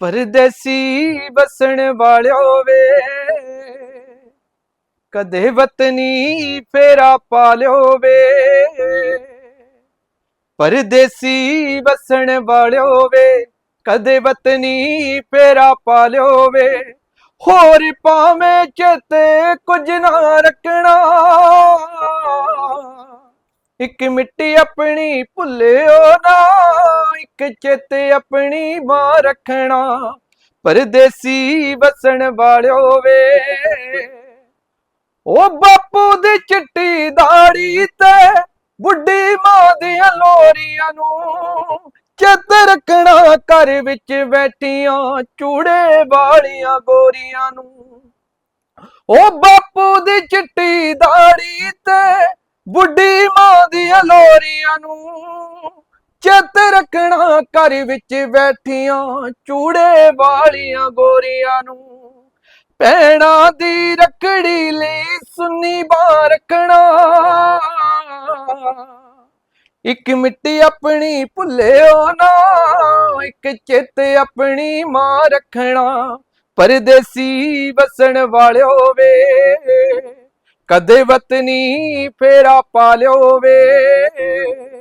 ਪਰਦੇਸੀ ਬਸਣ ਵਾਲਿਓ ਵੇ। ਕਦੇ ਵਤਨੀ ਫੇਰਾ ਪਾ ਲਿਓ ਵੇ। ਪਰਦੇਸੀ ਬਸਣ ਵਾਲਿਓ ਵੇ, ਕਦੇ ਵਤਨੀ ਫੇਰਾ ਪਾ ਲਿਓ ਵੇ। ਹੋਰ ਭਾਵੇਂ ਚੇਤੇ ਕੁਝ ਨਾ ਰੱਖਣਾ। ਇੱਕ ਮਿੱਟੀ ਆਪਣੀ ਭੁੱਲਿਓ ਨਾ। ਇੱਕ ਚੇਤੇ ਆਪਣੀ ਮਾਂ ਰੱਖਣਾ, ਪਰਦੇਸੀ ਵਸਣ ਵਾਲਿਓ ਵੇ। ਉਹ ਬਾਪੂ ਦੀ ਚਿੱਟੀ ਦਾੜੀ ਤੇ ਬੁੱਢੀ ਮਾਂ ਦੀਆਂ ਲੋਰੀਆਂ ਨੂੰ ਚਿੱਤ ਰੱਖਣਾ, ਘਰ ਵਿੱਚ ਬੈਠੀਆਂ ਚੂੜੇ ਵਾਲੀਆਂ ਗੋਰੀਆਂ ਨੂੰ। ਉਹ ਬਾਪੂ ਦੀ ਚਿੱਟੀ ਦਾੜੀ ਤੇ ਬੁੱਢੀ ਮਾਂ ਦੀਆਂ ਲੋਰੀਆਂ ਨੂੰ ਚਿੱਤ ਰੱਖਣਾ ਘਰ ਵਿੱਚ ਬੈਠੀਆਂ ਚੂੜੇ ਵਾਲੀਆਂ ਗੋਰੀਆਂ ਨੂੰ। ਭੈਣਾਂ ਦੀ ਰੱਖੜੀ ਲਈ ਸੁੰਨੀ ਬਾਂ ਰੱਖਣਾ। ਇੱਕ ਮਿੱਟੀ ਆਪਣੀ ਭੁੱਲਿਓ ਨਾ, ਇੱਕ ਚਿੱਤ ਆਪਣੀ ਮਾਂ ਰੱਖਣਾ। ਪਰਦੇਸੀ ਵਸਣ ਵਾਲਿਓ ਵੇ, ਕਦੇ ਵਤਨੀ ਫੇਰਾ ਪਾ ਲਿਓ ਵੇ।